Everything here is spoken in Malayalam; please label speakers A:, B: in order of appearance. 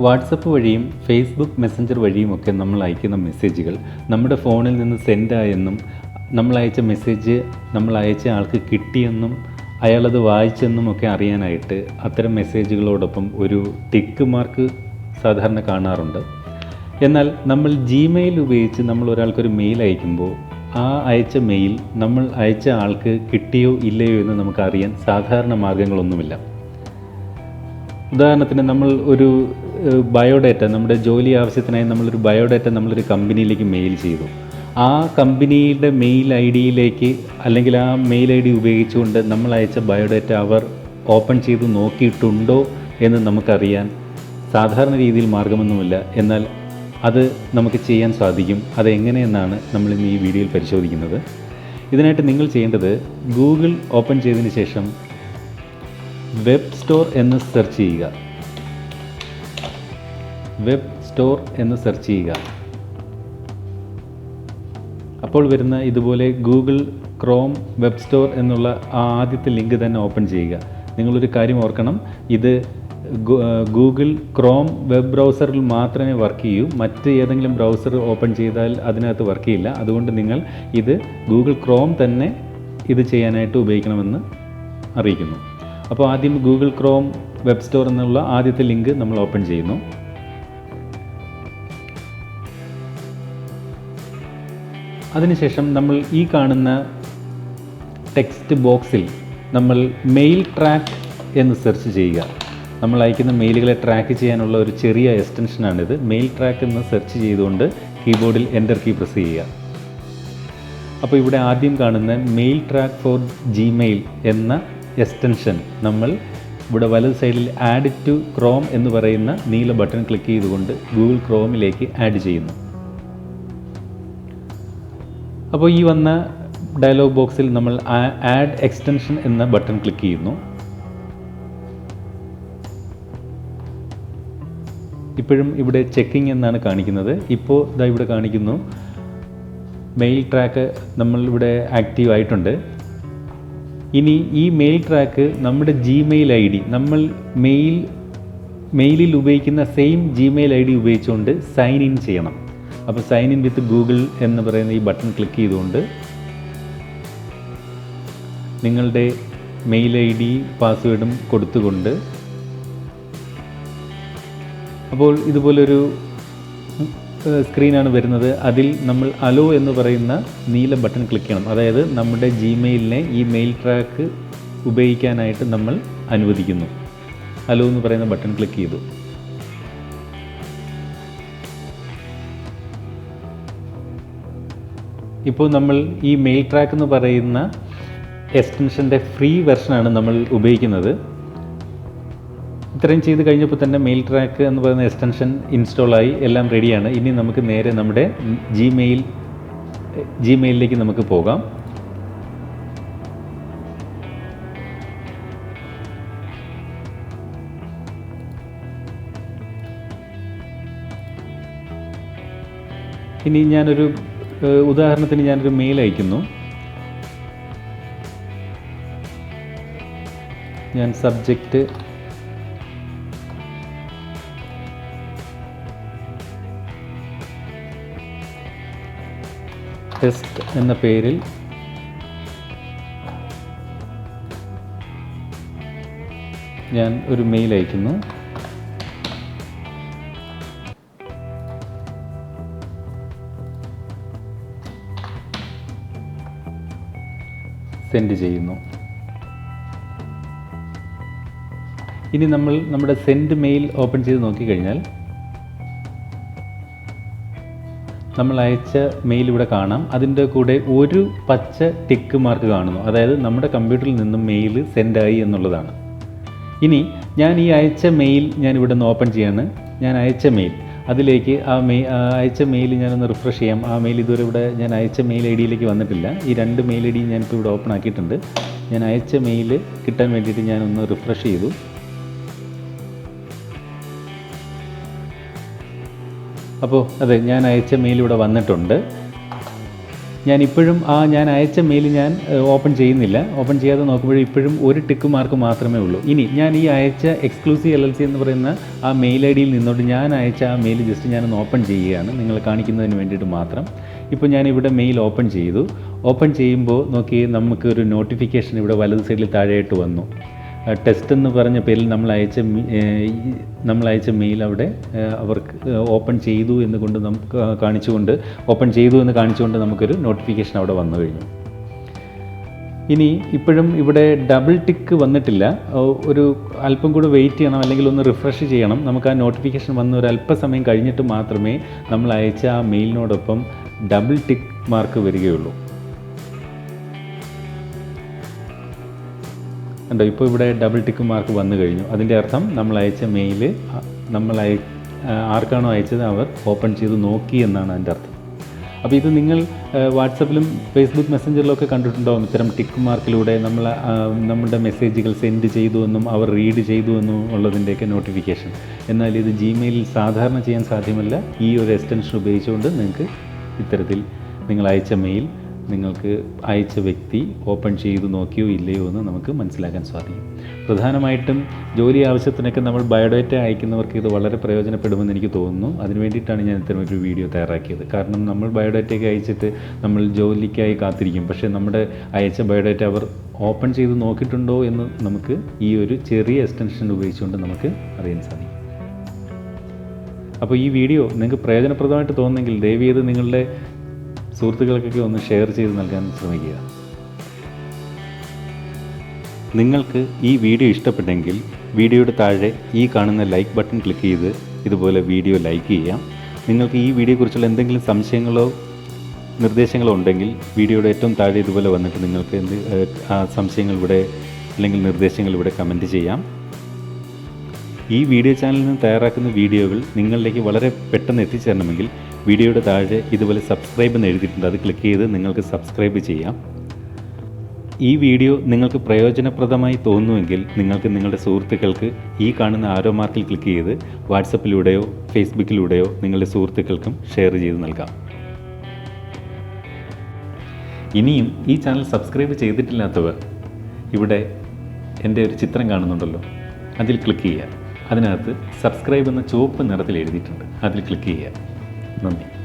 A: വാട്സപ്പ് വഴിയും ഫേസ്ബുക്ക് മെസ്സഞ്ചർ വഴിയുമൊക്കെ നമ്മൾ അയക്കുന്ന മെസ്സേജുകൾ നമ്മുടെ ഫോണിൽ നിന്ന് സെൻഡായെന്നും നമ്മൾ അയച്ച മെസ്സേജ് നമ്മൾ അയച്ച ആൾക്ക് കിട്ടിയെന്നും അയാളത് വായിച്ചെന്നും ഒക്കെ അറിയാനായിട്ട് അത്തരം മെസ്സേജുകളോടൊപ്പം ഒരു ടിക്ക് മാർക്ക് സാധാരണ കാണാറുണ്ട്. എന്നാൽ നമ്മൾ ജിമെയിൽ ഉപയോഗിച്ച് നമ്മൾ ഒരാൾക്കൊരു മെയിൽ അയക്കുമ്പോൾ ആ അയച്ച മെയിൽ നമ്മൾ അയച്ച ആൾക്ക് കിട്ടിയോ ഇല്ലയോ എന്ന് നമുക്കറിയാൻ സാധാരണ മാർഗങ്ങളൊന്നുമില്ല. ഉദാഹരണത്തിന് നമ്മൾ ഒരു ബയോഡാറ്റ നമ്മുടെ ജോലി ആവശ്യത്തിനായി നമ്മളൊരു ബയോഡേറ്റ നമ്മളൊരു കമ്പനിയിലേക്ക് മെയിൽ ചെയ്തു. ആ കമ്പനിയുടെ മെയിൽ ഐ ഡിയിലേക്ക് അല്ലെങ്കിൽ ആ മെയിൽ ഐ ഡി ഉപയോഗിച്ചുകൊണ്ട് നമ്മൾ അയച്ച ബയോഡേറ്റ അവർ ഓപ്പൺ ചെയ്ത് നോക്കിയിട്ടുണ്ടോ എന്ന് നമുക്കറിയാൻ സാധാരണ രീതിയിൽ മാർഗമൊന്നുമില്ല. എന്നാൽ അത് നമുക്ക് ചെയ്യാൻ സാധിക്കും. അതെങ്ങനെയെന്നാണ് നമ്മൾ ഇന്ന് ഈ വീഡിയോയിൽ പരിശോധിക്കുന്നത്. ഇതിനായിട്ട് നിങ്ങൾ ചെയ്യേണ്ടത് ഗൂഗിൾ ഓപ്പൺ ചെയ്തതിന് ശേഷം വെബ് സ്റ്റോർ എന്ന് സെർച്ച് ചെയ്യുക. വെബ് സ്റ്റോർ എന്ന് സെർച്ച് ചെയ്യുക. അപ്പോൾ വരുന്ന ഇതുപോലെ ഗൂഗിൾ ക്രോം വെബ് സ്റ്റോർ എന്നുള്ള ആ ആദ്യത്തെ ലിങ്ക് തന്നെ ഓപ്പൺ ചെയ്യുക. നിങ്ങളൊരു കാര്യം ഓർക്കണം. ഇത് ഗൂഗിൾ ക്രോം വെബ് ബ്രൗസറിൽ മാത്രമേ വർക്ക് ചെയ്യൂ. മറ്റ് ഏതെങ്കിലും ബ്രൗസർ ഓപ്പൺ ചെയ്താൽ അതിനകത്ത് വർക്ക് ചെയ്യില്ല. അതുകൊണ്ട് നിങ്ങൾ ഇത് ഗൂഗിൾ ക്രോം തന്നെ ഇത് ചെയ്യാനായിട്ട് ഉപയോഗിക്കണമെന്ന് അറിയിക്കുന്നു. അപ്പോൾ ആദ്യം ഗൂഗിൾ ക്രോം വെബ് സ്റ്റോർ എന്നുള്ള ആദ്യത്തെ ലിങ്ക് നമ്മൾ ഓപ്പൺ ചെയ്യുന്നു. അതിനുശേഷം നമ്മൾ ഈ കാണുന്ന ടെക്സ്റ്റ് ബോക്സിൽ നമ്മൾ മെയിൽ ട്രാക്ക് എന്ന് സെർച്ച് ചെയ്യുക. നമ്മൾ അയക്കുന്ന മെയിലുകളെ ട്രാക്ക് ചെയ്യാനുള്ള ഒരു ചെറിയ എക്സ്റ്റൻഷനാണിത് മെയിൽ ട്രാക്ക് എന്ന് സെർച്ച് ചെയ്തുകൊണ്ട് കീബോർഡിൽ എന്റർ കീ പ്രസ് ചെയ്യുക. അപ്പോൾ ഇവിടെ ആദ്യം കാണുന്ന മെയിൽ ട്രാക്ക് ഫോർ ജിമെയിൽ എന്ന എക്സ്റ്റൻഷൻ നമ്മൾ ഇവിടെ വലത് സൈഡിൽ ആഡ് ടു ക്രോം എന്ന് പറയുന്ന നീല ബട്ടൺ ക്ലിക്ക് ചെയ്തുകൊണ്ട് ഗൂഗിൾ ക്രോമിലേക്ക് ആഡ് ചെയ്യുന്നു. അപ്പോൾ ഈ വന്ന ഡയലോഗ് ബോക്സിൽ നമ്മൾ ആഡ് എക്സ്റ്റൻഷൻ എന്ന ബട്ടൺ ക്ലിക്ക് ചെയ്യുന്നു. ഇപ്പോഴും ഇവിടെ ചെക്കിംഗ് എന്നാണ് കാണിക്കുന്നത്. ഇപ്പോൾ ഇതാ ഇവിടെ കാണിക്കുന്നു. മെയിൽ ട്രാക്ക് നമ്മൾ ഇവിടെ ആക്റ്റീവ് ആയിട്ടുണ്ട്. ഇനി ഈ മെയിൽ ട്രാക്ക് നമ്മുടെ ജിമെയിൽ ഐ ഡി നമ്മൾ മെയിൽ മെയിലിൽ ഉപയോഗിക്കുന്ന സെയിം ജിമെയിൽ ഐ ഡി ഉപയോഗിച്ചുകൊണ്ട് സൈൻ ഇൻ ചെയ്യണം. അപ്പോൾ സൈൻ ഇൻ വിത്ത് ഗൂഗിൾ എന്ന് പറയുന്ന ഈ ബട്ടൺ ക്ലിക്ക് ചെയ്തുകൊണ്ട് നിങ്ങളുടെ മെയിൽ ഐ ഡി പാസ്വേഡും കൊടുത്തുകൊണ്ട് അപ്പോൾ ഇതുപോലൊരു സ്ക്രീനാണ് വരുന്നത്. അതിൽ നമ്മൾ അലോ എന്ന് പറയുന്ന നീല ബട്ടൺ ക്ലിക്ക് ചെയ്യണം. അതായത് നമ്മുടെ ജിമെയിലിനെ ഈ മെയിൽ ട്രാക്ക് ഉപയോഗിക്കാനായിട്ട് നമ്മൾ അനുവദിക്കുന്നു. അലോ എന്ന് പറയുന്ന ബട്ടൺ ക്ലിക്ക് ചെയ്തു. ഇപ്പോൾ നമ്മൾ ഈ മെയിൽ ട്രാക്ക് എന്ന് പറയുന്ന എക്സ്റ്റൻഷന്റെ ഫ്രീ വെർഷനാണ് നമ്മൾ ഉപയോഗിക്കുന്നത്. ഇത്രയും ചെയ്ത് കഴിഞ്ഞപ്പോൾ തന്നെ മെയിൽ ട്രാക്ക് എന്ന് പറയുന്ന എക്സ്റ്റൻഷൻ ഇൻസ്റ്റാളായി എല്ലാം റെഡിയാണ് ഇനി നമുക്ക് നേരെ നമ്മുടെ ജിമെയിൽ ജിമെയിലിലേക്ക് നമുക്ക് പോകാം. ഇനി ഞാനൊരു ഉദാഹരണത്തിന് ഞാനൊരു മെയിൽ അയക്കുന്നു. ഞാൻ സബ്ജക്റ്റ് ടെസ്റ്റ് എന്ന പേരിൽ ഞാൻ ഒരു മെയിൽ അയക്കുന്നു. സെൻഡ് ചെയ്യുന്നു. ഇനി നമ്മൾ നമ്മുടെ സെൻഡ് മെയിൽ ഓപ്പൺ ചെയ്ത് നോക്കിക്കഴിഞ്ഞാൽ നമ്മൾ അയച്ച മെയിൽ ഇവിടെ കാണാം. അതിന്റെ കൂടെ ഒരു പച്ച ടിക്ക് മാർക്ക് കാണുന്നു. അതായത് നമ്മുടെ കമ്പ്യൂട്ടറിൽ നിന്നും മെയിൽ സെൻഡായി എന്നുള്ളതാണ്. ഇനി ഞാൻ ഈ അയച്ച മെയിൽ ഞാൻ ഇവിടെ നിന്ന് ഓപ്പൺ ചെയ്യാണ്. ഞാൻ അയച്ച മെയിൽ അതിലേക്ക് ആ മെയ് അയച്ച മെയിൽ ഞാനൊന്ന് റിഫ്രഷ് ചെയ്യാം. ആ മെയിൽ ഇതുവരെ ഇവിടെ ഞാൻ അയച്ച മെയിൽ ഐ ഡിയിലേക്ക് വന്നിട്ടില്ല. ഈ രണ്ട് മെയിൽ ഐ ഡി ഞാനിപ്പോൾ ഇവിടെ ഓപ്പൺ ആക്കിയിട്ടുണ്ട്. ഞാൻ അയച്ച മെയിൽ കിട്ടാൻ വേണ്ടിയിട്ട് ഞാനൊന്ന് റിഫ്രഷ് ചെയ്തു. അപ്പോൾ അതെ ഞാൻ അയച്ച മെയിൽ ഇവിടെ വന്നിട്ടുണ്ട്. ഞാൻ ഇപ്പോഴും ആ ഞാൻ അയച്ച മെയിൽ ഞാൻ ഓപ്പൺ ചെയ്യുന്നില്ല. ഓപ്പൺ ചെയ്യാതെ നോക്കുമ്പോൾ ഇപ്പോഴും ഒരു ടിക്ക് മാർക്ക് മാത്രമേ ഉള്ളൂ. ഇനി ഞാൻ ഈ അയച്ച എക്സ്ക്ലൂസീവ് എൽ എൽ സി എന്ന് പറയുന്ന ആ മെയിൽ ഐ ഡിയിൽ നിന്നോട്ട് ഞാൻ അയച്ച ആ മെയിൽ ജസ്റ്റ് ഞാനൊന്ന് ഓപ്പൺ ചെയ്യുകയാണ്. നിങ്ങൾ കാണിക്കുന്നതിന് വേണ്ടിയിട്ട് മാത്രം. ഇപ്പോൾ ഞാൻ ഇവിടെ മെയിൽ ഓപ്പൺ ചെയ്തു. ഓപ്പൺ ചെയ്യുമ്പോൾ നോക്കി നമുക്കൊരു നോട്ടിഫിക്കേഷൻ ഇവിടെ വലത് സൈഡിൽ താഴെയായിട്ട് വന്നു. ടെസ്റ്റ് എന്ന് പറഞ്ഞ പേരിൽ നമ്മൾ അയച്ച നമ്മൾ അയച്ച മെയിൽ അവിടെ അവർക്ക് ഓപ്പൺ ചെയ്തു എന്ന് കൊണ്ട് നമുക്ക് കാണിച്ചുകൊണ്ട് ഓപ്പൺ ചെയ്തു എന്ന് കാണിച്ചുകൊണ്ട് നമുക്കൊരു നോട്ടിഫിക്കേഷൻ അവിടെ വന്നു കഴിഞ്ഞു. ഇനി ഇപ്പോഴും ഇവിടെ ഡബിൾ ടിക്ക് വന്നിട്ടില്ല. ഒരു അല്പം കൂടി വെയിറ്റ് ചെയ്യണം അല്ലെങ്കിൽ ഒന്ന് റിഫ്രഷ് ചെയ്യണം. നമുക്ക് ആ നോട്ടിഫിക്കേഷൻ വന്ന ഒരു അല്പസമയം കഴിഞ്ഞിട്ട് മാത്രമേ നമ്മൾ അയച്ച ആ മെയിലിനോടൊപ്പം ഡബിൾ ടിക്ക് മാർക്ക് വരികയുള്ളൂ. കണ്ടോ ഇപ്പോൾ ഇവിടെ ഡബിൾ ടിക്ക് മാർക്ക് വന്നു കഴിഞ്ഞു. അതിന്റെ അർത്ഥം നമ്മൾ അയച്ച മെയിൽ നമ്മൾ അയ ആർക്കാണോ അയച്ചത് അവർ ഓപ്പൺ ചെയ്ത് നോക്കി എന്നാണ് അതിന്റെ അർത്ഥം. അപ്പോൾ ഇത് നിങ്ങൾ വാട്സപ്പിലും ഫേസ്ബുക്ക് മെസ്സഞ്ചറിലൊക്കെ കണ്ടിട്ടുണ്ടോ? ഇത്തരം ടിക്ക് മാർക്കിലൂടെ നമ്മൾ നമ്മുടെ മെസ്സേജുകൾ സെൻഡ് ചെയ്തു എന്നും അവർ റീഡ് ചെയ്തു എന്നും ഉള്ളതിന്റെയൊക്കെ നോട്ടിഫിക്കേഷൻ എന്നാൽ ഇത് ജിമെയിലിൽ സാധാരണ ചെയ്യാൻ സാധ്യമല്ല. ഈ ഒരു എക്സ്റ്റൻഷൻ ഉപയോഗിച്ചുകൊണ്ട് നിങ്ങൾക്ക് ഇത്തരത്തിൽ നിങ്ങൾ അയച്ച മെയിൽ നിങ്ങൾക്ക് അയച്ച വ്യക്തി ഓപ്പൺ ചെയ്ത് നോക്കിയോ ഇല്ലയോ എന്ന് നമുക്ക് മനസ്സിലാക്കാൻ സാധിക്കും. പ്രധാനമായിട്ടും ജോലി ആവശ്യത്തിനൊക്കെ നമ്മൾ ബയോഡേറ്റ അയക്കുന്നവർക്ക് ഇത് വളരെ പ്രയോജനപ്പെടുമെന്ന് എനിക്ക് തോന്നുന്നു. അതിന് വേണ്ടിയിട്ടാണ് ഞാൻ ഇത്തരം ഒരു വീഡിയോ തയ്യാറാക്കിയത്. കാരണം നമ്മൾ ബയോഡേറ്റയൊക്കെ അയച്ചിട്ട് നമ്മൾ ജോലിക്കായി കാത്തിരിക്കും. പക്ഷേ നമ്മുടെ അയച്ച ബയോഡേറ്റ അവർ ഓപ്പൺ ചെയ്ത് നോക്കിയിട്ടുണ്ടോ എന്ന് നമുക്ക് ഈ ഒരു ചെറിയ എക്സ്റ്റൻഷൻ ഉപയോഗിച്ചുകൊണ്ട് നമുക്ക് അറിയാൻ സാധിക്കും. അപ്പോൾ ഈ വീഡിയോ നിങ്ങൾക്ക് പ്രയോജനപ്രദമായിട്ട് തോന്നുന്നെങ്കിൽ ദയവ് ചെയ്ത് നിങ്ങളുടെ സുഹൃത്തുക്കൾക്കൊക്കെ ഒന്ന് ഷെയർ ചെയ്ത് നൽകാൻ ശ്രമിക്കുക. നിങ്ങൾക്ക് ഈ വീഡിയോ ഇഷ്ടപ്പെട്ടെങ്കിൽ വീഡിയോയുടെ താഴെ ഈ കാണുന്ന ലൈക്ക് ബട്ടൺ ക്ലിക്ക് ചെയ്ത് ഇതുപോലെ വീഡിയോ ലൈക്ക് ചെയ്യാം. നിങ്ങൾക്ക് ഈ വീഡിയോയെക്കുറിച്ചുള്ള എന്തെങ്കിലും സംശയങ്ങളോ നിർദ്ദേശങ്ങളോ ഉണ്ടെങ്കിൽ വീഡിയോയുടെ ഏറ്റവും താഴെ ഇതുപോലെ വന്നിട്ട് നിങ്ങൾക്ക് എന്ത് സംശയങ്ങൾ ഇവിടെ അല്ലെങ്കിൽ നിർദ്ദേശങ്ങൾ ഇവിടെ കമന്റ് ചെയ്യാം. ഈ വീഡിയോ ചാനലിൽ നിന്ന് തയ്യാറാക്കുന്ന വീഡിയോകൾ നിങ്ങളിലേക്ക് വളരെ പെട്ടെന്ന് എത്തിച്ചേരണമെങ്കിൽ വീഡിയോയുടെ താഴെ ഇതുപോലെ സബ്സ്ക്രൈബ് എന്ന് എഴുതിയിട്ടുണ്ട്. അത് ക്ലിക്ക് ചെയ്ത് നിങ്ങൾക്ക് സബ്സ്ക്രൈബ് ചെയ്യാം. ഈ വീഡിയോ നിങ്ങൾക്ക് പ്രയോജനപ്രദമായി തോന്നുമെങ്കിൽ നിങ്ങൾക്ക് നിങ്ങളുടെ സുഹൃത്തുക്കൾക്ക് ഈ കാണുന്ന ആരോ മാർക്കിൽ ക്ലിക്ക് ചെയ്ത് വാട്സപ്പിലൂടെയോ ഫേസ്ബുക്കിലൂടെയോ നിങ്ങളുടെ സുഹൃത്തുക്കൾക്കും ഷെയർ ചെയ്ത് നൽകാം. ഇനിയും ഈ ചാനൽ സബ്സ്ക്രൈബ് ചെയ്തിട്ടില്ലാത്തവർ ഇവിടെ എന്റെ ഒരു ചിത്രം കാണുന്നുണ്ടല്ലോ. അതിൽ ക്ലിക്ക് ചെയ്യുക. അതിനകത്ത് സബ്സ്ക്രൈബ് എന്ന ചുവപ്പ് നിറത്തിൽ എഴുതിയിട്ടുണ്ട്. അതിൽ ക്ലിക്ക് ചെയ്യുക. നന്ദി.